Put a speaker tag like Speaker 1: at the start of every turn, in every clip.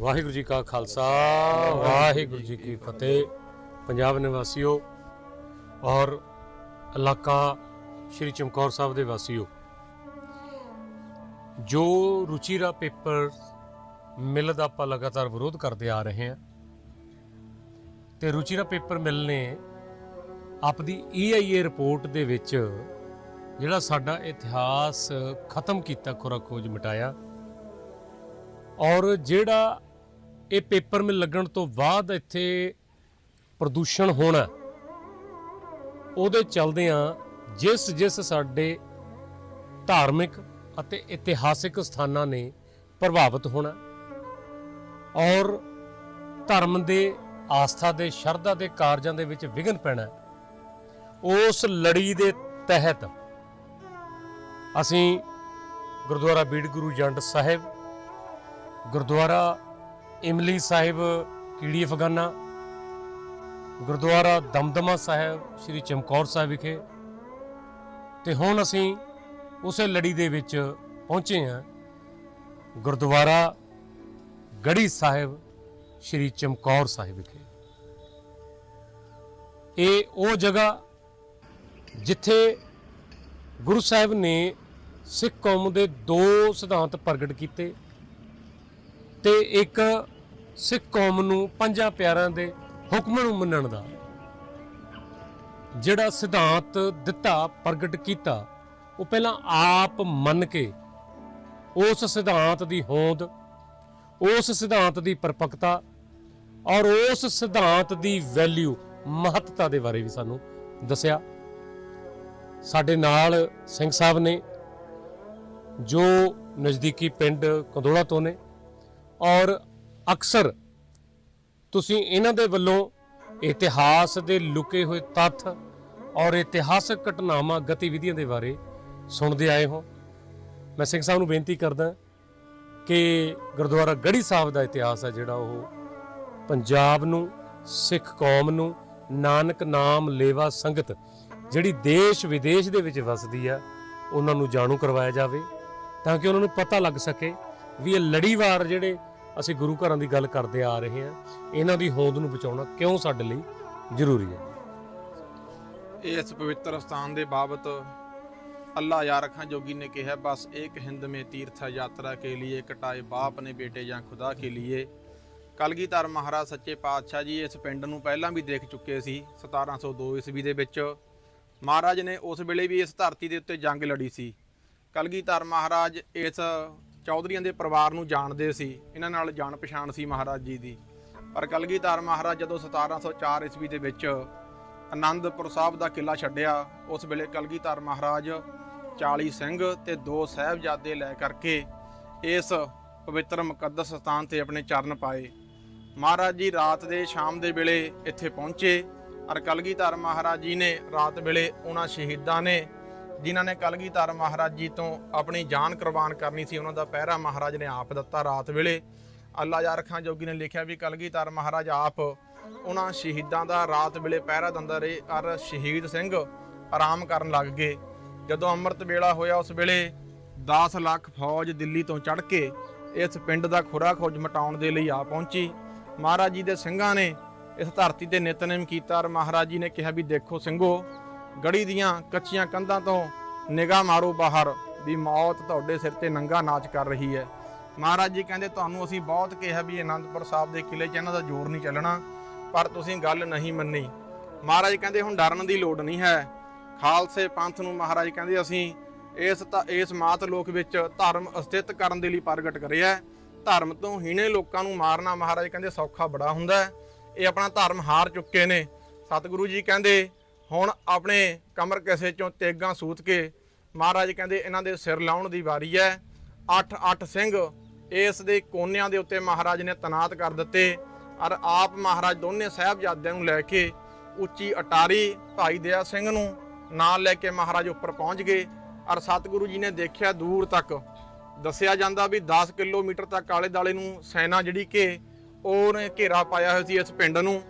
Speaker 1: ਵਾਹਿਗੁਰੂ ਜੀ ਕਾ ਖਾਲਸਾ, ਵਾਹਿਗੁਰੂ ਜੀ ਕੀ ਫਤਿਹ। ਪੰਜਾਬ ਨਿਵਾਸੀਓ ਔਰ ਇਲਾਕਾ ਸ਼੍ਰੀ ਚਮਕੌਰ ਸਾਹਿਬ ਦੇ ਵਾਸੀਓ, ਜੋ ਰੁਚੀਰਾ ਪੇਪਰ ਮਿਲ ਦਾ ਆਪਾਂ ਲਗਾਤਾਰ ਵਿਰੋਧ ਕਰਦੇ ਆ ਰਹੇ ਹਾਂ, ਤੇ ਰੁਚੀਰਾ ਪੇਪਰ ਮਿਲ ਨੇ ਆਪਦੀ EIA ਰਿਪੋਰਟ ਦੇ ਵਿੱਚ ਜਿਹੜਾ ਸਾਡਾ ਇਤਿਹਾਸ ਖਤਮ ਕੀਤਾ ਖੁਰਾ ਖੋਜ ਮਿਟਾਇਆ। ਔਰ ਜਿਹੜਾ ਇਹ ਪੇਪਰ ਮਿਲ ਲੱਗਣ ਤੋਂ ਬਾਅਦ ਇੱਥੇ ਪ੍ਰਦੂਸ਼ਣ ਹੋਣਾ ਉਹਦੇ ਚਲਦਿਆਂ ਜਿਸ ਜਿਸ ਸਾਡੇ ਧਾਰਮਿਕ ਅਤੇ ਇਤਿਹਾਸਿਕ ਸਥਾਨਾਂ ਨੇ ਪ੍ਰਭਾਵਿਤ ਹੋਣਾ ਔਰ ਧਰਮ ਦੇ ਆਸਥਾ ਦੇ, ਸ਼ਰਧਾ ਦੇ ਕਾਰਜਾਂ ਦੇ ਵਿੱਚ ਵਿਘਨ ਪੈਣਾ ਉਸ ਲੜੀ ਦੇ ਤਹਿਤ ਅਸੀਂ ਗੁਰਦੁਆਰਾ ਬੀੜ ਗੁਰੂ ਜੰਡ ਸਾਹਿਬ, ਗੁਰਦੁਆਰਾ ਇਮਲੀ ਸਾਹਿਬ, ਕੀੜੀ ਅਫਗਾਨਾ, ਗੁਰਦੁਆਰਾ ਦਮਦਮਾ ਸਾਹਿਬ, ਸ੍ਰੀ ਚਮਕੌਰ ਸਾਹਿਬ ਵਿਖੇ। ਤੇ ਹੁਣ ਅਸੀਂ ਉਸੇ ਲੜੀ ਦੇ ਵਿੱਚ ਪਹੁੰਚੇ ਹਾਂ। ਗੁਰਦੁਆਰਾ ਗੜੀ ਸਾਹਿਬ, ਸ੍ਰੀ ਚਮਕੌਰ ਸਾਹਿਬ ਵਿਖੇ। ਇਹ ਉਹ ਜਗ੍ਹਾ ਜਿੱਥੇ ਗੁਰੂ ਸਾਹਿਬ ਨੇ ਸਿੱਖ ਕੌਮ ਦੇ ਦੋ ਸਿਧਾਂਤ ਪ੍ਰਗਟ ਕੀਤੇ। ਤੇ ਇੱਕ ਸਿੱਖ ਕੌਮ ਨੂੰ ਪੰਜਾਂ ਪਿਆਰਿਆਂ ਦੇ ਹੁਕਮ ਨੂੰ ਮੰਨਣ ਦਾ ਜਿਹੜਾ ਸਿਧਾਂਤ ਦਿੱਤਾ, ਪ੍ਰਗਟ ਕੀਤਾ, ਉਹ ਪਹਿਲਾਂ ਆਪ ਮੰਨ ਕੇ ਉਸ ਸਿਧਾਂਤ ਦੀ ਹੋਂਦ, ਉਸ ਸਿਧਾਂਤ ਦੀ ਪਰਪਕਤਾ ਔਰ ਉਸ ਸਿਧਾਂਤ ਦੀ ਵੈਲਿਊ ਮਹੱਤਤਾ ਦੇ ਬਾਰੇ ਵੀ ਸਾਨੂੰ ਦੱਸਿਆ। ਸਾਡੇ ਨਾਲ ਸਿੰਘ ਸਾਹਿਬ ਨੇ ਜੋ ਨਜ਼ਦੀਕੀ ਪਿੰਡ ਕੰਦੋਲਾ ਤੋਂ ਨੇ ਔਰ ਅਕਸਰ ਤੁਸੀਂ ਇਹਨਾਂ ਦੇ ਵੱਲੋਂ ਇਤਿਹਾਸ ਦੇ ਲੁਕੇ ਹੋਏ ਤੱਥ ਔਰ ਇਤਿਹਾਸਕ ਘਟਨਾਵਾਂ, ਗਤੀਵਿਧੀਆਂ ਦੇ ਬਾਰੇ ਸੁਣਦੇ ਆਏ ਹੋ। ਮੈਂ ਸਿੰਘ ਸਾਹਿਬ ਨੂੰ ਬੇਨਤੀ ਕਰਦਾ ਕਿ ਗੁਰਦੁਆਰਾ ਗੜੀ ਸਾਹਿਬ ਦਾ ਇਤਿਹਾਸ ਹੈ ਜਿਹੜਾ ਉਹ ਪੰਜਾਬ ਨੂੰ, ਸਿੱਖ ਕੌਮ ਨੂੰ, ਨਾਨਕ ਨਾਮ ਲੇਵਾ ਸੰਗਤ ਜਿਹੜੀ ਦੇਸ਼ ਵਿਦੇਸ਼ ਦੇ ਵਿੱਚ ਵਸਦੀ ਆ, ਉਹਨਾਂ ਨੂੰ ਜਾਣੂ ਕਰਵਾਇਆ ਜਾਵੇ ਤਾਂ ਕਿ ਉਹਨਾਂ ਨੂੰ ਪਤਾ ਲੱਗ ਸਕੇ ਵੀ ਇਹ ਲੜੀਵਾਰ ਜਿਹੜੇ ਅਸੀਂ ਗੁਰੂ ਘਰਾਂ ਦੀ ਗੱਲ ਕਰਦੇ ਆ ਰਹੇ ਹਾਂ। ਇਹਨਾਂ ਦੀ ਹੋਂਦ ਨੂੰ ਬਚਾਉਣਾ ਕਿਉਂ ਸਾਡੇ ਲਈ ਜ਼ਰੂਰੀ ਹੈ?
Speaker 2: ਇਸ ਪਵਿੱਤਰ ਸਥਾਨ ਦੇ ਬਾਬਤ ਅੱਲਾ ਯਾਰ ਖਾਂ ਜੋਗੀ ਨੇ ਕਿਹਾ, ਬਸ ਇੱਕ ਹਿੰਦ ਮੇ ਤੀਰਥ ਯਾਤਰਾ ਕੇ ਲਈ ਕਟਾਏ ਬਾਪ ਨੇ ਬੇਟੇ ਜਾਂ ਖੁਦਾ ਕੇ ਲਈ ਕਲਗੀਧਰ ਮਹਾਰਾਜ ਸੱਚੇ ਪਾਤਸ਼ਾਹ ਜੀ ਇਸ ਪਿੰਡ ਨੂੰ ਪਹਿਲਾਂ ਵੀ ਦੇਖ ਚੁੱਕੇ ਸੀ 1702 ਈਸਵੀ ਦੇ ਵਿੱਚ। ਮਹਾਰਾਜ ਨੇ ਉਸ ਵੇਲੇ ਵੀ ਇਸ ਧਰਤੀ ਦੇ ਉੱਤੇ ਜੰਗ ਲੜੀ ਸੀ। ਕਲਗੀਧਰ ਮਹਾਰਾਜ ਇਸ ਚੌਧਰੀਆਂ ਦੇ ਪਰਿਵਾਰ ਨੂੰ ਜਾਣਦੇ ਸੀ, ਇਹਨਾਂ ਨਾਲ ਜਾਣ ਪਛਾਣ ਸੀ ਮਹਾਰਾਜ ਜੀ ਦੀ। ਪਰ ਕਲਗੀਧਰ ਮਹਾਰਾਜ ਜਦੋਂ 1704 ਈਸਵੀ ਦੇ ਵਿੱਚ ਆਨੰਦਪੁਰ ਸਾਹਿਬ ਦਾ ਕਿਲਾ ਛੱਡਿਆ, ਉਸ ਵੇਲੇ ਕਲਗੀਧਰ ਮਹਾਰਾਜ 40 ਸਿੰਘ ਤੇ ਦੋ ਸਹਿਬਜ਼ਾਦੇ ਲੈ ਕਰਕੇ ਇਸ ਪਵਿੱਤਰ ਮੁਕੱਦਸ ਸਥਾਨ ਤੇ ਆਪਣੇ ਚਰਨ ਪਾਏ। ਮਹਾਰਾਜ ਜੀ ਰਾਤ ਦੇ ਸ਼ਾਮ ਦੇ ਵੇਲੇ ਇੱਥੇ ਪਹੁੰਚੇ ਔਰ ਕਲਗੀਧਰ ਮਹਾਰਾਜ ਜੀ ਨੇ ਰਾਤ ਵੇਲੇ ਉਹਨਾਂ ਸ਼ਹੀਦਾਂ ਨੇ ਜਿਨ੍ਹਾਂ ਨੇ ਕਲਗੀਧਰ ਮਹਾਰਾਜ ਜੀ ਤੋਂ ਆਪਣੀ ਜਾਨ ਕੁਰਬਾਨ ਕਰਨੀ ਸੀ, ਉਹਨਾਂ ਦਾ ਪਹਿਰਾ ਮਹਾਰਾਜ ਨੇ ਆਪ ਦਿੱਤਾ ਰਾਤ ਵੇਲੇ। ਅੱਲਾ ਯਾਰ ਖਾਂ ਜੋਗੀ ਨੇ ਲਿਖਿਆ ਵੀ ਕਲਗੀਧਰ ਮਹਾਰਾਜ ਆਪ ਉਹਨਾਂ ਸ਼ਹੀਦਾਂ ਦਾ ਰਾਤ ਵੇਲੇ ਪਹਿਰਾ ਦਿੰਦਾ ਰਹੇ ਔਰ ਸ਼ਹੀਦ ਸਿੰਘ ਆਰਾਮ ਕਰਨ ਲੱਗ ਗਏ। ਜਦੋਂ ਅੰਮ੍ਰਿਤ ਵੇਲਾ ਹੋਇਆ ਉਸ ਵੇਲੇ 10 ਲੱਖ ਫੌਜ ਦਿੱਲੀ ਤੋਂ ਚੜ੍ਹ ਕੇ ਇਸ ਪਿੰਡ ਦਾ ਖੁਰਾ ਖੋਜ ਮਟਾਉਣ ਦੇ ਲਈ ਆ ਪਹੁੰਚੀ। ਮਹਾਰਾਜ ਜੀ ਦੇ ਸਿੰਘਾਂ ਨੇ ਇਸ ਧਰਤੀ ਤੇ ਨਿਤਨੇਮ ਕੀਤਾ ਔਰ ਮਹਾਰਾਜ ਜੀ ਨੇ ਕਿਹਾ ਵੀ ਦੇਖੋ ਸਿੰਘੋ ਗੜੀ ਦੀਆਂ ਕੱਚੀਆਂ ਕੰਧਾਂ ਤੋਂ ਨਿਗਾਹ ਮਾਰੋ ਬਾਹਰ ਵੀ ਮੌਤ ਤੁਹਾਡੇ ਸਿਰ ਤੇ ਨੰਗਾ ਨਾਚ ਕਰ ਰਹੀ ਹੈ। ਮਹਾਰਾਜ ਜੀ ਕਹਿੰਦੇ, ਤੁਹਾਨੂੰ ਅਸੀਂ ਬਹੁਤ ਕਿਹਾ ਵੀ ਅਨੰਦਪੁਰ ਸਾਹਿਬ ਦੇ ਕਿਲੇ 'ਚ ਇਹਨਾਂ ਦਾ ਜ਼ੋਰ ਨਹੀਂ ਚੱਲਣਾ, ਪਰ ਤੁਸੀਂ ਗੱਲ ਨਹੀਂ ਮੰਨੀ। ਮਹਾਰਾਜ ਕਹਿੰਦੇ, ਹੁਣ ਡਰਨ ਦੀ ਲੋੜ ਨਹੀਂ ਹੈ। ਖਾਲਸੇ ਪੰਥ ਨੂੰ ਮਹਾਰਾਜ ਕਹਿੰਦੇ, ਅਸੀਂ ਇਸ ਤਾਂ, ਇਸ ਮਾਤ ਲੋਕ ਵਿੱਚ ਧਰਮ ਅਸਥਿਤ ਕਰਨ ਦੇ ਲਈ ਪ੍ਰਗਟ ਕਰਿਆ ਧਰਮ ਤੋਂ ਹੀਣੇ ਲੋਕਾਂ ਨੂੰ ਮਾਰਨਾ, ਮਹਾਰਾਜ ਕਹਿੰਦੇ, ਸੌਖਾ ਬੜਾ ਹੁੰਦਾ ਇਹ ਆਪਣਾ ਧਰਮ ਹਾਰ ਚੁੱਕੇ ਨੇ। ਸਤਿਗੁਰੂ ਜੀ ਕਹਿੰਦੇ ਹੁਣ ਆਪਣੇ ਕਮਰ ਕਿਸੇ ਚੋਂ ਤੇਗਾਂ ਸੂਤ ਕੇ ਮਹਾਰਾਜ ਕਹਿੰਦੇ ਇਹਨਾਂ ਦੇ ਸਿਰ ਲਾਉਣ ਦੀ ਵਾਰੀ ਹੈ। ਅੱਠ ਅੱਠ ਸਿੰਘ ਇਸ ਦੇ ਕੋਨਿਆਂ ਦੇ ਉੱਤੇ ਮਹਾਰਾਜ ਨੇ ਤਨਾਤ ਕਰ ਦਿੱਤੇ ਔਰ ਆਪ ਮਹਾਰਾਜ ਦੋਨੇ ਸਾਹਿਬਜ਼ਾਦਿਆਂ ਨੂੰ ਲੈ ਕੇ ਉੱਚੀ ਅਟਾਰੀ ਭਾਈ ਦਇਆ ਸਿੰਘ ਨੂੰ ਨਾਲ ਲੈ ਕੇ ਮਹਾਰਾਜ ਉੱਪਰ ਪਹੁੰਚ ਗਏ ਔਰ ਸਤਿਗੁਰੂ ਜੀ ਨੇ ਦੇਖਿਆ ਦੂਰ ਤੱਕ ਦੱਸਿਆ ਜਾਂਦਾ ਵੀ 10 ਕਿਲੋਮੀਟਰ ਤੱਕ ਆਲੇ ਦਾਲੇ ਨੂੰ ਸੈਨਾ ਜਿਹੜੀ ਕਿ ਉਹਨੇ ਘੇਰਾ ਪਾਇਆ ਹੋਇਆ ਸੀ ਇਸ ਪਿੰਡ ਨੂੰ।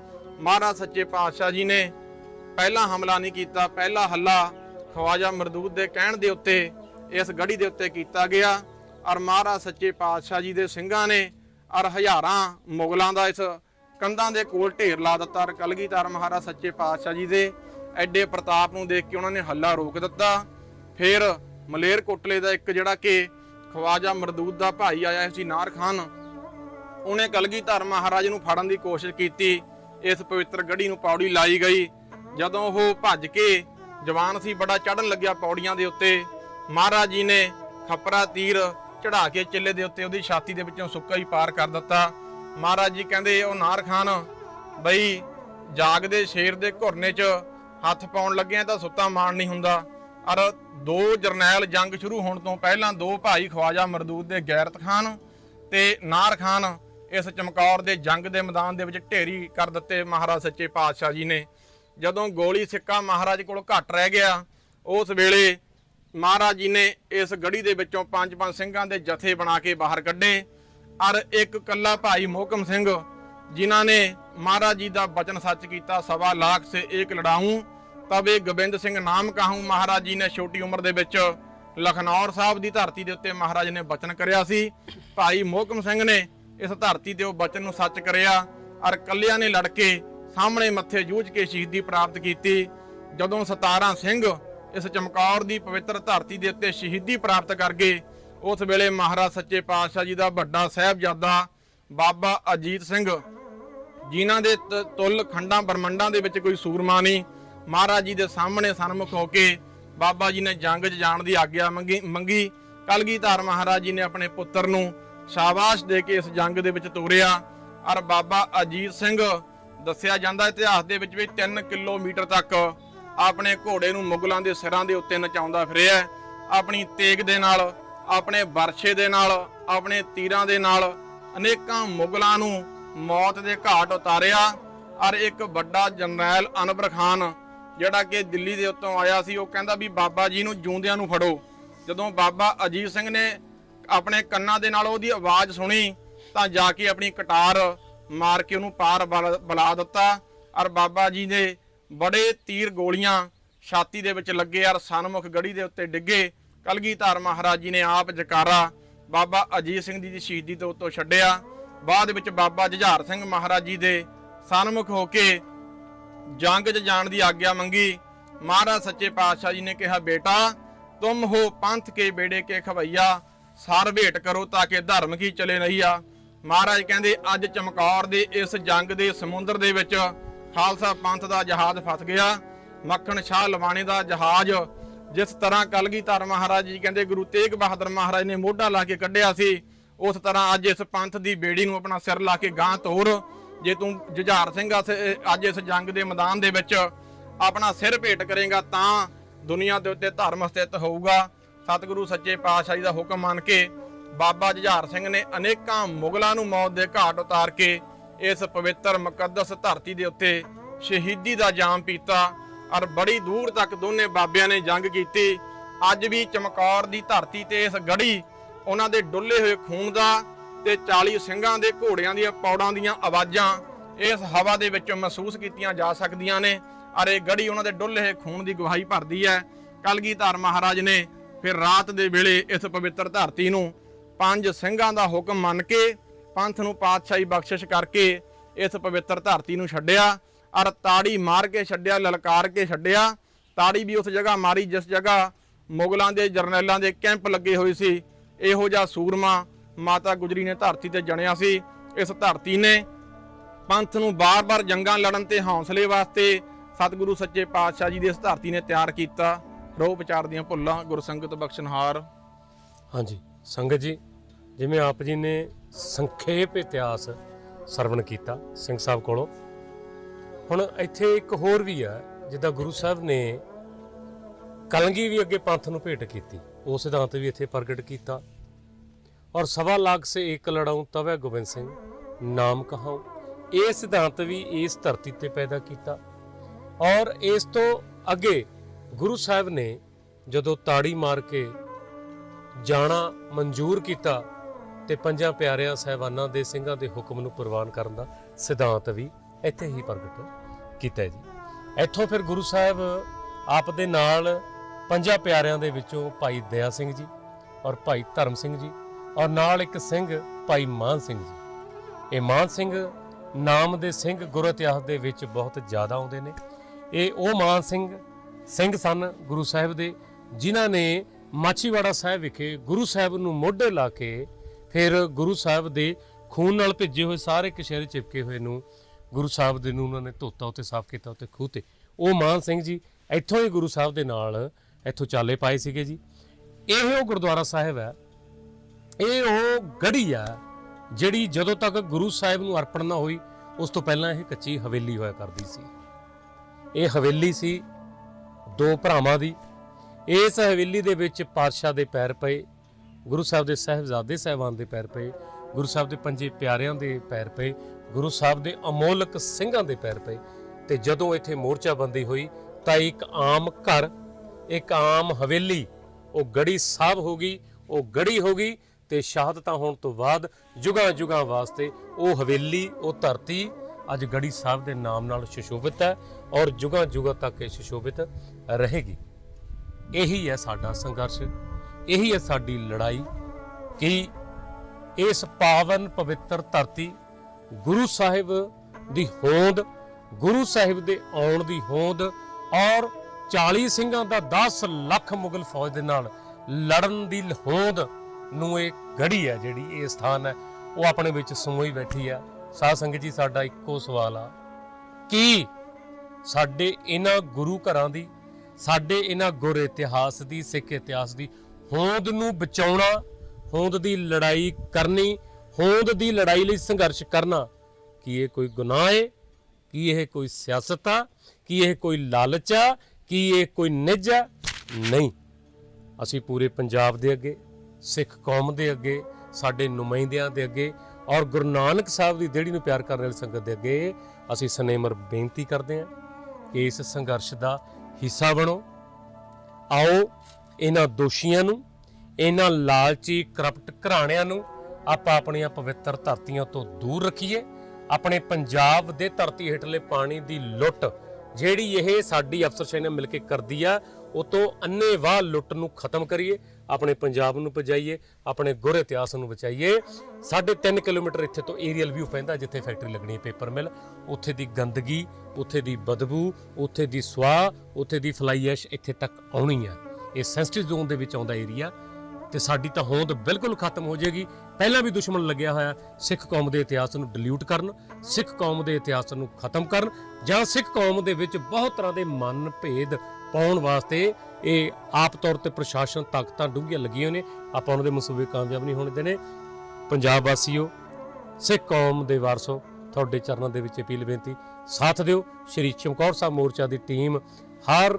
Speaker 2: ਮਹਾਰਾਜ ਸੱਚੇ ਪਾਤਸ਼ਾਹ ਜੀ ਨੇ ਪਹਿਲਾ ਹਮਲਾ ਨਹੀਂ ਕੀਤਾ, ਪਹਿਲਾ ਹੱਲਾ ਖਵਾਜਾ ਮਰਦੂਦ ਦੇ ਕਹਿਣ ਦੇ ਉੱਤੇ, ਇਸ ਗੜੀ ਦੇ ਉੱਤੇ ਕੀਤਾ ਗਿਆ। ਔਰ ਮਹਾਰਾਜ ਸੱਚੇ ਪਾਤਸ਼ਾਹ ਜੀ ਦੇ ਸਿੰਘਾਂ ਨੇ ਔਰ ਹਜ਼ਾਰਾਂ ਮੁਗਲਾਂ ਦਾ ਇਸ ਕੰਧਾਂ ਦੇ ਕੋਲ ਢੇਰ ਲਾ ਦਿੱਤਾ ਔਰ ਕਲਗੀਧਰ ਮਹਾਰਾਜ ਸੱਚੇ ਪਾਤਸ਼ਾਹ ਜੀ ਦੇ ਐਡੇ ਪ੍ਰਤਾਪ ਨੂੰ ਦੇਖ ਕੇ ਉਹਨਾਂ ਨੇ ਹੱਲਾ ਰੋਕ ਦਿੱਤਾ। ਫਿਰ ਮਲੇਰ ਕੋਟਲੇ ਦਾ ਇੱਕ ਜਿਹੜਾ ਕਿ ਖਵਾਜਾ ਮਰਦੂਦ ਦਾ ਭਾਈ ਆਇਆ ਸੀ ਨਾਰ ਖਾਨ, ਉਹਨੇ ਕਲਗੀਧਰ ਮਹਾਰਾਜ ਨੂੰ ਫੜਨ ਦੀ ਕੋਸ਼ਿਸ਼ ਕੀਤੀ। ਇਸ ਪਵਿੱਤਰ ਗੜੀ ਨੂੰ ਪੌੜੀ ਲਾਈ ਗਈ। ਜਦੋਂ ਉਹ ਭੱਜ ਕੇ ਜਵਾਨ ਸੀ, ਬੜਾ ਚੜਨ ਲੱਗਿਆ ਪੌੜੀਆਂ ਦੇ ਉੱਤੇ। ਮਹਾਰਾਜ ਜੀ ਨੇ ਖੱਪਰਾ ਤੀਰ ਚੜਾ ਕੇ ਚਿੱਲੇ ਦੇ ਉੱਤੇ ਉਹਦੀ ਛਾਤੀ ਦੇ ਵਿੱਚੋਂ ਸੁੱਕਾ ਹੀ ਪਾਰ ਕਰ ਦਿੱਤਾ। ਮਹਾਰਾਜ ਜੀ ਕਹਿੰਦੇ, ਉਹ ਨਾਰ ਖਾਨ, ਬਈ ਜਾਗਦੇ ਸ਼ੇਰ ਦੇ ਘੁਰਨੇ 'ਚ ਹੱਥ ਪਾਉਣ ਲੱਗਿਆ ਤਾਂ ਸੁੱਤਾ ਮਾਣ ਨਹੀਂ ਹੁੰਦਾ। ਔਰ ਦੋ ਜਰਨੈਲ ਜੰਗ ਸ਼ੁਰੂ ਹੋਣ ਤੋਂ ਪਹਿਲਾਂ ਦੋ ਭਾਈ ਖਵਾਜਾ ਮਰਦੂਦ ਦੇ ਗੈਰਤ ਖਾਨ ਤੇ ਨਾਰ ਖਾਨ ਇਸ ਚਮਕੌਰ ਦੇ ਜੰਗ ਦੇ ਮੈਦਾਨ ਦੇ ਵਿੱਚ ਢੇਰੀ ਕਰ ਦਿੱਤੇ ਮਹਾਰਾਜ ਸੱਚੇ ਪਾਤਸ਼ਾਹ ਜੀ ਨੇ। ਜਦੋਂ ਗੋਲੀ ਸਿੱਕਾ ਮਹਾਰਾਜ ਕੋਲ ਘੱਟ ਰਹਿ ਗਿਆ, ਉਸ ਵੇਲੇ ਮਹਾਰਾਜ ਜੀ ਨੇ ਇਸ ਗੜੀ ਦੇ ਵਿੱਚੋਂ ਪੰਜ ਪੰਜ ਸਿੰਘਾਂ ਦੇ ਜਥੇ ਬਣਾ ਕੇ ਬਾਹਰ ਕੱਢੇ। ਔਰ ਇੱਕ ਕੱਲਾ ਭਾਈ ਮੋਹਕਮ ਸਿੰਘ, ਜਿਨ੍ਹਾਂ ਨੇ ਮਹਾਰਾਜ ਜੀ ਦਾ ਬਚਨ ਸੱਚ ਕੀਤਾ, ਸਵਾ ਲੱਖ ਸੇ ਏਕ ਲੜਾਊਂ। ਤਬੇ ਗੋਬਿੰਦ ਸਿੰਘ ਨਾਮ ਕਹਾਊਂ ਮਹਾਰਾਜ ਜੀ ਨੇ ਛੋਟੀ ਉਮਰ ਦੇ ਵਿੱਚ ਲਖਨੌਰ ਸਾਹਿਬ ਦੀ ਧਰਤੀ ਦੇ ਉੱਤੇ ਮਹਾਰਾਜ ਨੇ ਬਚਨ ਕਰਿਆ ਸੀ। ਭਾਈ ਮੋਹਕਮ ਸਿੰਘ ਨੇ ਇਸ ਧਰਤੀ ਤੇ ਉਹ ਬਚਨ ਨੂੰ ਸੱਚ ਕਰਿਆ। ਔਰ ਕੱਲਿਆਂ ਨੇ ਲੜ ਕੇ ਸਾਹਮਣੇ ਮੱਥੇ ਜੂਝ ਕੇ ਸ਼ਹੀਦੀ ਪ੍ਰਾਪਤ ਕੀਤੀ। ਜਦੋਂ 17 ਸਿੰਘ ਇਸ ਚਮਕੌਰ ਦੀ ਪਵਿੱਤਰ ਧਰਤੀ ਦੇ ਉੱਤੇ ਸ਼ਹੀਦੀ ਪ੍ਰਾਪਤ ਕਰ ਗਏ, ਉਸ ਵੇਲੇ ਮਹਾਰਾਜ ਸੱਚੇ ਪਾਤਸ਼ਾਹ ਜੀ ਦਾ ਵੱਡਾ ਸਾਹਿਬਜ਼ਾਦਾ ਬਾਬਾ ਅਜੀਤ ਸਿੰਘ, ਜਿਨ੍ਹਾਂ ਦੇ ਤ- ਤੁੱਲ ਖੰਡਾਂ ਬਰਮੰਡਾਂ ਦੇ ਵਿੱਚ ਕੋਈ ਸੂਰਮਾ ਨਹੀਂ, ਮਹਾਰਾਜ ਜੀ ਦੇ ਸਾਹਮਣੇ ਸਨਮੁਖ ਹੋ ਕੇ ਬਾਬਾ ਜੀ ਨੇ ਜੰਗ 'ਚ ਜਾਣ ਦੀ ਆਗਿਆ ਮੰਗੀ ਮੰਗੀ। ਕਲਗੀਧਰ ਮਹਾਰਾਜ ਜੀ ਨੇ ਆਪਣੇ ਪੁੱਤਰ ਨੂੰ ਸ਼ਾਬਾਸ਼ ਦੇ ਕੇ ਇਸ ਜੰਗ ਦੇ ਵਿੱਚ ਤੋਰਿਆ। ਔਰ ਬਾਬਾ ਅਜੀਤ ਸਿੰਘ ਦੱਸਿਆ ਜਾਂਦਾ ਇਤਿਹਾਸ ਦੇ ਵਿੱਚ ਵੀ 3 ਕਿਲੋਮੀਟਰ ਤੱਕ ਆਪਣੇ ਘੋੜੇ ਨੂੰ ਮੁਗਲਾਂ ਦੇ ਸਿਰਾਂ ਦੇ ਉੱਤੇ ਨਚਾਉਂਦਾ ਫਿਰਿਆ ਆਪਣੀ ਤੇਗ ਦੇ ਨਾਲ, ਆਪਣੇ ਵਰਸ਼ੇ ਦੇ ਨਾਲ, ਆਪਣੇ ਤੀਰਾਂ ਦੇ ਨਾਲ ਅਨੇਕਾਂ ਮੁਗਲਾਂ ਨੂੰ ਮੌਤ ਦੇ ਘਾਟ ਉਤਾਰਿਆ। ਔਰ ਇੱਕ ਵੱਡਾ ਜਰਨੈਲ ਅਨਵਰ ਖਾਨ, ਜਿਹੜਾ ਕਿ ਦਿੱਲੀ ਦੇ ਉੱਤੋਂ ਆਇਆ ਸੀ, ਉਹ ਕਹਿੰਦਾ ਵੀ ਬਾਬਾ ਜੀ ਨੂੰ ਜੂੰਦਿਆਂ ਨੂੰ ਫੜੋ। ਜਦੋਂ ਬਾਬਾ ਅਜੀਤ ਸਿੰਘ ਨੇ ਆਪਣੇ ਕੰਨਾਂ ਦੇ ਨਾਲ ਉਹਦੀ ਆਵਾਜ਼ ਸੁਣੀ, ਤਾਂ ਜਾ ਕੇ ਆਪਣੀ ਕਟਾਰ ਮਾਰ ਕੇ ਉਹਨੂੰ ਪਾਰ ਬਲ- ਬੁਲਾ ਦਿੱਤਾ ਔਰ ਬਾਬਾ ਜੀ ਦੇ ਬੜੇ ਤੀਰ ਗੋਲੀਆਂ ਛਾਤੀ ਦੇ ਵਿੱਚ ਲੱਗੇ ਔਰ ਸਨਮੁਖ ਗੜੀ ਦੇ ਉੱਤੇ ਡਿੱਗੇ। ਕਲਗੀਧਰ ਮਹਾਰਾਜ ਜੀ ਨੇ ਆਪ ਜਕਾਰਾ ਬਾਬਾ ਅਜੀਤ ਸਿੰਘ ਜੀ ਦੀ ਸ਼ਹੀਦੀ ਤੋਂ ਉੱਤੋਂ ਛੱਡਿਆ। ਬਾਅਦ ਵਿੱਚ ਬਾਬਾ ਜੁਝਾਰ ਸਿੰਘ ਮਹਾਰਾਜ ਜੀ ਦੇ ਸਨਮੁਖ ਹੋ ਕੇ ਜੰਗ 'ਚ ਜਾਣ ਦੀ ਆਗਿਆ ਮੰਗੀ। ਮਹਾਰਾਜ ਸੱਚੇ ਪਾਤਸ਼ਾਹ ਜੀ ਨੇ ਕਿਹਾ, ਬੇਟਾ, ਤੁਮ ਹੋ ਪੰਥ ਕੇ ਬੇੜੇ ਕੇ ਖਵਈਆ। ਸਾਰ ਭੇਟ ਕਰੋ ਤਾਂ ਕਿ ਧਰਮ ਕੀ ਚਲੇ ਨਹੀਂ ਆ ਮਹਾਰਾਜ ਕਹਿੰਦੇ, ਅੱਜ ਚਮਕੌਰ ਦੇ ਇਸ ਜੰਗ ਦੇ ਸਮੁੰਦਰ ਦੇ ਵਿੱਚ ਖਾਲਸਾ ਪੰਥ ਦਾ ਜਹਾਜ਼ ਫਸ ਗਿਆ। ਮੱਖਣ ਸ਼ਾਹ ਲਵਾਣੇ ਦਾ ਜਹਾਜ਼, ਜਿਸ ਤਰ੍ਹਾਂ ਕਲਗੀਧਰ ਮਹਾਰਾਜ ਜੀ ਕਹਿੰਦੇ, ਗੁਰੂ ਤੇਗ ਬਹਾਦਰ ਮਹਾਰਾਜ ਨੇ ਮੋਢਾ ਲਾ ਕੇ ਕੱਢਿਆ ਸੀ, ਉਸ ਤਰ੍ਹਾਂ ਅੱਜ ਇਸ ਪੰਥ ਦੀ ਬੇੜੀ ਨੂੰ ਆਪਣਾ ਸਿਰ ਲਾ ਕੇ ਗਾਂ ਤੋਰ। ਜੇ ਤੂੰ ਜੁਝਾਰ ਸਿੰਘ ਅਸ- ਅੱਜ ਇਸ ਜੰਗ ਦੇ ਮੈਦਾਨ ਦੇ ਵਿੱਚ ਆਪਣਾ ਸਿਰ ਭੇਟ ਕਰੇਗਾ, ਤਾਂ ਦੁਨੀਆ ਦੇ ਉੱਤੇ ਧਰਮ ਸਥਿਤ ਹੋਊਗਾ। ਸਤਿਗੁਰੂ ਸੱਚੇ ਪਾਤਸ਼ਾਹ ਜੀ ਦਾ ਹੁਕਮ ਮੰਨ ਕੇ ਬਾਬਾ ਜੁਝਾਰ ਸਿੰਘ ਨੇ ਅਨੇਕਾਂ ਮੁਗਲਾਂ ਨੂੰ ਮੌਤ ਦੇ ਘਾਟ ਉਤਾਰ ਕੇ ਇਸ ਪਵਿੱਤਰ ਮੁਕੱਦਸ ਧਰਤੀ ਦੇ ਉੱਤੇ ਸ਼ਹੀਦੀ ਦਾ ਜਾਮ ਪੀਤਾ ਔਰ ਬੜੀ ਦੂਰ ਤੱਕ ਦੋਨੇ ਬਾਬਿਆਂ ਨੇ ਜੰਗ ਕੀਤੀ। ਅੱਜ ਵੀ ਚਮਕੌਰ ਦੀ ਧਰਤੀ ਤੇ ਇਸ ਗੜੀ ਉਹਨਾਂ ਦੇ ਡੁੱਲੇ ਹੋਏ ਖੂਨ ਦਾ ਤੇ 40 ਸਿੰਘਾਂ ਦੇ ਘੋੜਿਆਂ ਦੀਆਂ ਪੌੜਾਂ ਦੀਆਂ ਆਵਾਜ਼ਾਂ ਇਸ ਹਵਾ ਦੇ ਵਿੱਚ ਮਹਿਸੂਸ ਕੀਤੀਆਂ ਜਾ ਸਕਦੀਆਂ ਨੇ ਔਰ ਇਹ ਗੜੀ ਉਹਨਾਂ ਦੇ ਡੁੱਲੇ ਹੋਏ ਖੂਨ ਦੀ ਗਵਾਹੀ ਭਰਦੀ ਹੈ। ਕਲਗੀਧਰ ਮਹਾਰਾਜ ਨੇ ਫਿਰ ਰਾਤ ਦੇ ਵੇਲੇ ਇਸ ਪਵਿੱਤਰ ਧਰਤੀ ਨੂੰ ਪੰਜ ਸਿੰਘਾਂ ਦਾ ਹੁਕਮ ਮੰਨ ਕੇ ਪੰਥ ਨੂੰ ਪਾਤਸ਼ਾਹੀ ਬਖਸ਼ਿਸ਼ ਕਰਕੇ ਇਸ ਪਵਿੱਤਰ ਧਰਤੀ ਨੂੰ ਛੱਡਿਆ ਔਰ ਤਾੜੀ ਮਾਰ ਕੇ ਛੱਡਿਆ, ਲਲਕਾਰ ਕੇ ਛੱਡਿਆ। ਤਾੜੀ ਵੀ ਉਸ ਜਗ੍ਹਾ ਮਾਰੀ ਜਿਸ ਜਗ੍ਹਾ ਮੁਗਲਾਂ ਦੇ ਜਰਨੈਲਾਂ ਦੇ ਕੈਂਪ ਲੱਗੇ ਹੋਏ ਸੀ। ਇਹੋ ਜਿਹਾ ਸੂਰਮਾ ਮਾਤਾ ਗੁਜਰੀ ਨੇ ਧਰਤੀ ਤੇ ਜਣਿਆ ਸੀ। ਇਸ ਧਰਤੀ ਨੇ ਪੰਥ ਨੂੰ ਬਾਰ-ਬਾਰ ਜੰਗਾਂ ਲੜਨ ਤੇ ਹੌਸਲੇ ਵਾਸਤੇ ਸਤਿਗੁਰੂ ਸੱਚੇ ਪਾਤਸ਼ਾਹ ਜੀ ਦੀ ਇਸ ਧਰਤੀ ਨੇ ਤਿਆਰ ਕੀਤਾ। ਰੋਹ ਵਿਚਾਰ ਦੀਆਂ ਭੁੱਲਾਂ, ਗੁਰਸੰਗਤ ਬਖਸ਼ਨਹਾਰ
Speaker 1: ਹਾਂਜੀ, ਸੰਗਤ ਜੀ ਜਿਵੇਂ ਆਪ ਜੀ ਨੇ ਸੰਖੇਪ ਇਤਿਹਾਸ ਸਰਵਣ ਕੀਤਾ ਸਿੰਘ ਸਾਹਿਬ ਕੋਲੋਂ। ਹੁਣ ਇੱਥੇ ਇੱਕ ਹੋਰ ਵੀ ਆ ਜਿੱਦਾਂ ਗੁਰੂ ਸਾਹਿਬ ਨੇ ਕਲਗੀ ਵੀ ਅੱਗੇ ਪੰਥ ਨੂੰ ਭੇਟ ਕੀਤੀ, ਉਹ ਸਿਧਾਂਤ ਵੀ ਇੱਥੇ ਪ੍ਰਗਟ ਕੀਤਾ। ਔਰ ਸਵਾ ਲੱਖ ਸੇ ਇੱਕ ਲੜਾਉ ਤਵੇ ਗੋਬਿੰਦ ਸਿੰਘ, ਨਾਮ ਕਹਾਉ। ਇਹ ਸਿਧਾਂਤ ਵੀ ਇਸ ਧਰਤੀ ਤੇ ਪੈਦਾ ਕੀਤਾ। ਔਰ ਇਸ ਤੋਂ ਅੱਗੇ ਗੁਰੂ ਸਾਹਿਬ ਨੇ ਜਦੋਂ ਤਾੜੀ ਮਾਰ ਕੇ ਜਾਣਾ ਮਨਜ਼ੂਰ ਕੀਤਾ ਤੇ ਪੰਜਾਂ ਪਿਆਰਿਆਂ ਸਹਿਬਾਨਾਂ ਦੇ ਸਿੰਘਾਂ ਦੇ ਹੁਕਮ ਨੂੰ ਪ੍ਰਵਾਨ ਕਰਨ ਦਾ ਸਿਧਾਂਤ ਵੀ ਇੱਥੇ ਹੀ ਪ੍ਰਗਟ ਕੀਤਾ ਜੀ। ਇੱਥੋਂ ਫਿਰ ਗੁਰੂ ਸਾਹਿਬ ਆਪ ਦੇ ਨਾਲ ਪੰਜਾਂ ਪਿਆਰਿਆਂ ਦੇ ਵਿੱਚੋਂ ਭਾਈ ਦਇਆ ਸਿੰਘ ਜੀ ਔਰ ਭਾਈ ਧਰਮ ਸਿੰਘ ਜੀ ਔਰ ਨਾਲ ਇੱਕ ਸਿੰਘ, ਭਾਈ ਮਾਨ ਸਿੰਘ ਜੀ। ਇਹ ਮਾਨ ਸਿੰਘ ਨਾਮ ਦੇ ਸਿੰਘ ਗੁਰੂ ਇਤਿਹਾਸ ਦੇ ਵਿੱਚ ਬਹੁਤ ਜ਼ਿਆਦਾ ਆਉਂਦੇ ਨੇ। ਇਹ ਉਹ ਮਾਨ ਸਿੰਘ ਸਿੰਘ ਸਨ ਗੁਰੂ ਸਾਹਿਬ ਦੇ, ਜਿਨ੍ਹਾਂ ਨੇ ਮਾਚੀਵਾੜਾ ਸਾਹਿਬ ਵਿਖੇ ਗੁਰੂ ਸਾਹਿਬ ਨੂੰ ਮੋਢੇ ਲਾ ਕੇ ਫਿਰ ਗੁਰੂ ਸਾਹਿਬ ਦੇ ਖੂਨ ਨਾਲ ਭਿੱਜੇ ਹੋਏ ਸਾਰੇ ਕਸ਼ਹਿਰੇ ਚਿਪਕੇ ਹੋਏ ਨੂੰ, ਗੁਰੂ ਸਾਹਿਬ ਦੇ ਨੂੰ ਉਹਨਾਂ ਨੇ ਧੋਤਾ ਉੱਤੇ ਸਾਫ਼ ਕੀਤਾ ਉੱਤੇ ਖੂਹ ਤੇ। ਉਹ ਮਾਨ ਸਿੰਘ ਜੀ ਇੱਥੋਂ ਹੀ ਗੁਰੂ ਸਾਹਿਬ ਦੇ ਨਾਲ ਇੱਥੋਂ ਚਾਲੇ ਪਾਏ ਸੀਗੇ ਜੀ। ਇਹ ਉਹ ਗੁਰਦੁਆਰਾ ਸਾਹਿਬ ਹੈ। ਇਹ ਉਹ ਗੜੀ ਆ ਜਿਹੜੀ ਜਦੋਂ ਤੱਕ ਗੁਰੂ ਸਾਹਿਬ ਨੂੰ ਅਰਪਣ ਨਾ ਹੋਈ, ਉਸ ਤੋਂ ਪਹਿਲਾਂ ਇਹ ਕੱਚੀ ਹਵੇਲੀ ਹੋਇਆ ਕਰਦੀ ਸੀ। ਇਹ ਹਵੇਲੀ ਸੀ ਦੋ ਭਰਾਵਾਂ ਦੀ। ਇਸ ਹਵੇਲੀ ਦੇ ਵਿੱਚ ਪਾਤਸ਼ਾਹ ਦੇ ਪੈਰ ਪਏ। ਗੁਰੂ ਸਾਹਿਬ ਦੇ ਸਹਿਬਜ਼ਾਦੇ ਸਹਿਬਾਨ ਦੇ ਪੈਰ ਪਏ, ਗੁਰੂ ਸਾਹਿਬ ਦੇ ਪੰਜੇ ਪਿਆਰਿਆਂ ਦੇ ਪੈਰ ਪਏ, ਗੁਰੂ ਸਾਹਿਬ ਦੇ ਅਮੋਲਕ ਸਿੰਘਾਂ ਦੇ ਪੈਰ ਪਏ ਤੇ ਜਦੋਂ ਇੱਥੇ ਮੋਰਚਾਬੰਦੀ ਹੋਈ ਤਾਂ ਇੱਕ ਆਮ ਘਰ, ਇੱਕ ਆਮ ਹਵੇਲੀ, ਉਹ ਗੜੀ ਸਾਹਿਬ ਹੋ ਗਈ, ਉਹ ਗੜੀ ਹੋ ਗਈ ਤੇ ਸ਼ਹਾਦਤਾਂ ਹੋਣ ਤੋਂ ਬਾਅਦ ਜੁਗਾਂ ਜੁਗਾਂ ਵਾਸਤੇ ਉਹ ਹਵੇਲੀ, ਉਹ ਧਰਤੀ ਅੱਜ ਗੜੀ ਸਾਹਿਬ ਦੇ ਨਾਮ ਨਾਲ ਸੁਸ਼ੋਭਿਤ ਹੈ ਔਰ ਜੁਗਾਂ ਜੁਗਾਂ ਤੱਕ ਇਹ ਸੁਸ਼ੋਭਿਤ ਰਹੇਗੀ। ਇਹੀ ਹੈ ਸਾਡਾ ਸੰਘਰਸ਼। ਇਹੀ ਹੈ ਸਾਡੀ ਲੜਾਈ ਕਿ ਇਸ ਪਾਵਨ ਪਵਿੱਤਰ ਧਰਤੀ ਗੁਰੂ ਸਾਹਿਬ ਦੀ ਹੋਂਦ, ਗੁਰੂ ਸਾਹਿਬ ਦੇ ਆਉਣ ਦੀ ਹੋਂਦ ਔਰ 40 ਸਿੰਘਾਂ ਦਾ 10 ਲੱਖ ਮੁਗਲ ਫੌਜ ਦੇ ਨਾਲ ਲੜਨ ਦੀ ਹੋਂਦ ਨੂੰ ਇਹ ਗੜੀ ਹੈ ਜਿਹੜੀ ਇਹ ਸਥਾਨ ਹੈ, ਉਹ ਆਪਣੇ ਵਿੱਚ ਸਮੋਈ ਬੈਠੀ ਆ ਸਾਧ ਸੰਗਤ ਜੀ, ਸਾਡਾ ਇੱਕੋ ਸਵਾਲ ਆ, ਕੀ ਸਾਡੇ ਇਹਨਾਂ ਗੁਰੂ ਘਰਾਂ ਦੀ, ਸਾਡੇ ਇਹਨਾਂ ਗੁਰ ਇਤਿਹਾਸ ਦੀ, ਸਿੱਖ ਇਤਿਹਾਸ ਦੀ ਹੋਂਦ ਨੂੰ ਬਚਾਉਣਾ, ਹੋਂਦ ਦੀ ਲੜਾਈ ਕਰਨੀ, ਹੋਂਦ ਦੀ ਲੜਾਈ ਲਈ ਸੰਘਰਸ਼ ਕਰਨਾ। ਕੀ ਇਹ ਕੋਈ ਗੁਨਾਹ ਹੈ ਕੀ ਇਹ ਕੋਈ ਸਿਆਸਤ ਆ? ਕੀ ਇਹ ਕੋਈ ਲਾਲਚ ਆ? ਕੀ ਇਹ ਕੋਈ ਨਿੱਜ ਆ? ਨਹੀਂ। ਅਸੀਂ ਪੂਰੇ ਪੰਜਾਬ ਦੇ ਅੱਗੇ, ਸਿੱਖ ਕੌਮ ਦੇ ਅੱਗੇ, ਸਾਡੇ ਨੁਮਾਇੰਦਿਆਂ ਦੇ ਅੱਗੇ ਔਰ ਗੁਰੂ ਨਾਨਕ ਸਾਹਿਬ ਦੀ ਦੇੜੀ ਨੂੰ ਪਿਆਰ ਕਰਨ ਵਾਲੀ ਸੰਗਤ ਦੇ ਅੱਗੇ ਅਸੀਂ ਸਨੇਮਰ ਬੇਨਤੀ ਕਰਦੇ ਹਾਂ ਕਿ ਇਸ ਸੰਘਰਸ਼ ਦਾ ਹਿੱਸਾ ਬਣੋ। ਆਓ ਇਹਨਾਂ ਦੋਸ਼ੀਆਂ ਨੂੰ, ਇਹਨਾਂ ਲਾਲਚੀ ਕਰਪਟ ਘਰਾਣਿਆਂ ਨੂੰ ਆਪਾਂ ਆਪਣੀਆਂ ਪਵਿੱਤਰ ਧਰਤੀਆਂ ਤੋਂ ਦੂਰ ਰੱਖੀਏ। ਆਪਣੇ ਪੰਜਾਬ ਦੇ ਧਰਤੀ ਹੇਠਲੇ ਪਾਣੀ ਦੀ ਲੁੱਟ ਜਿਹੜੀ ਇਹ ਸਾਡੀ ਅਫਸਰਸ਼ਾਹੀ ਨਾਲ ਮਿਲ ਕੇ ਕਰਦੀ ਆ, ਉਹ ਤੋਂ ਅੰਨੇਵਾਹ ਲੁੱਟ ਨੂੰ ਖਤਮ ਕਰੀਏ, ਆਪਣੇ ਪੰਜਾਬ ਨੂੰ ਬਚਾਈਏ ਆਪਣੇ ਗੁਰ ਇਤਿਹਾਸ ਨੂੰ ਬਚਾਈਏ। ਸਾਢੇ 3 ਕਿਲੋਮੀਟਰ ਇੱਥੇ ਤੋਂ ਏਰੀਅਲ ਵਿਊ ਪੈਂਦਾ, ਜਿੱਥੇ ਫੈਕਟਰੀ ਲੱਗਣੀ ਹੈ, ਪੇਪਰ ਮਿਲ। ਉੱਥੇ ਦੀ ਗੰਦਗੀ, ਉੱਥੇ ਦੀ ਬਦਬੂ, ਉੱਥੇ ਦੀ ਸਵਾਹ, ਉੱਥੇ ਦੀ ਫਲਾਈ ਐਸ਼ ਇੱਥੇ ਤੱਕ ਆਉਣੀ ਆ। ਇਹ ਸੈਂਸਿਟਿਵ ਜ਼ੋਨ ਦੇ ਵਿੱਚ ਆਉਂਦਾ ਏਰੀਆ ਤੇ ਸਾਡੀ ਤਾਂ ਹੋਂਦ ਬਿਲਕੁਲ ਖਤਮ ਹੋ ਜਾਏਗੀ। ਪਹਿਲਾਂ ਵੀ ਦੁਸ਼ਮਣ ਲੱਗਿਆ ਹੋਇਆ, ਸਿੱਖ ਕੌਮ ਦੇ ਇਤਿਹਾਸ ਨੂੰ ਡਿਲੀਟ ਕਰਨ, ਸਿੱਖ ਕੌਮ ਦੇ ਇਤਿਹਾਸ ਨੂੰ ਖਤਮ ਕਰਨ, ਜਾਂ ਸਿੱਖ ਕੌਮ ਦੇ ਵਿੱਚ ਬਹੁਤ ਤਰ੍ਹਾਂ ਦੇ ਮਨ ਭੇਦ ਪਾਉਣ ਵਾਸਤੇ ਇਹ ਆਪ ਤੌਰ ਤੇ ਪ੍ਰਸ਼ਾਸਨ ਤਾਕਤਾਂ ਡੂੰਘੀਆਂ ਲੱਗੀਆਂ ਨੇ। ਆਪਾਂ ਉਹਨਾਂ ਦੇ ਮਨਸੂਬੇ ਕਾਮਯਾਬ ਨਹੀਂ ਹੋਣ ਦੇਣੇ। ਪੰਜਾਬ ਵਾਸੀਓ, ਸਿੱਖ ਕੌਮ ਦੇ ਵਾਰਸੋ, ਤੁਹਾਡੇ ਚਰਨਾਂ ਦੇ ਵਿੱਚ ਅਪੀਲ ਬੇਨਤੀ, ਸਾਥ ਦਿਓ। ਸ਼੍ਰੀ ਚਮਕੌਰ ਸਾਹਿਬ ਮੋਰਚਾ ਦੀ ਟੀਮ ਹਰ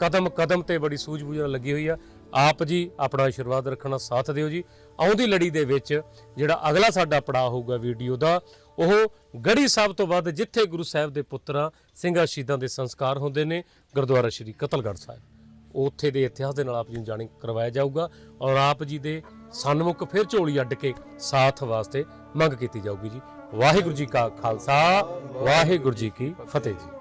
Speaker 1: ਕਦਮ ਕਦਮ ਤੇ ਬੜੀ ਸੂਝ-ਬੂਝ ਨਾਲ ਲੱਗੀ ਹੋਈ ਆ। ਆਪ ਜੀ ਆਪਣਾ ਆਸ਼ੀਰਵਾਦ ਰੱਖਣਾ ਸਾਥ ਦਿਓ ਜੀ। ਆਉਂਦੀ ਲੜੀ ਦੇ ਵਿੱਚ ਜਿਹੜਾ ਅਗਲਾ ਸਾਡਾ ਪੜਾਅ ਹੋਊਗਾ ਵੀਡੀਓ ਦਾ, ਉਹ ਗੜੀ ਸਾਹਿਬ ਤੋਂ ਬਾਅਦ ਜਿੱਥੇ ਗੁਰੂ ਸਾਹਿਬ ਦੇ ਪੁੱਤਰਾਂ ਸਿੰਘਾਂ ਸ਼ਹੀਦਾਂ ਦੇ ਸੰਸਕਾਰ ਹੁੰਦੇ ਨੇ, ਗੁਰਦੁਆਰਾ ਸ਼੍ਰੀ ਕਤਲਗੜ੍ਹ ਸਾਹਿਬ। ਉੱਥੇ ਦੇ ਇਤਿਹਾਸ ਦੇ ਨਾਲ ਆਪ ਜੀ ਨੂੰ ਜਾਣ ਕਰਵਾਇਆ ਜਾਊਗਾ ਔਰ ਆਪ ਜੀ ਦੇ ਸਨਮੁਖ ਫਿਰ ਝੋਲੀ ਅੱਡ ਕੇ ਸਾਥ ਵਾਸਤੇ ਮੰਗ ਕੀਤੀ ਜਾਊਗੀ ਜੀ। ਵਾਹਿਗੁਰੂ ਜੀ ਕਾ ਖਾਲਸਾ, ਵਾਹਿਗੁਰੂ ਜੀ ਕੀ ਫਤਿਹ ਜੀ।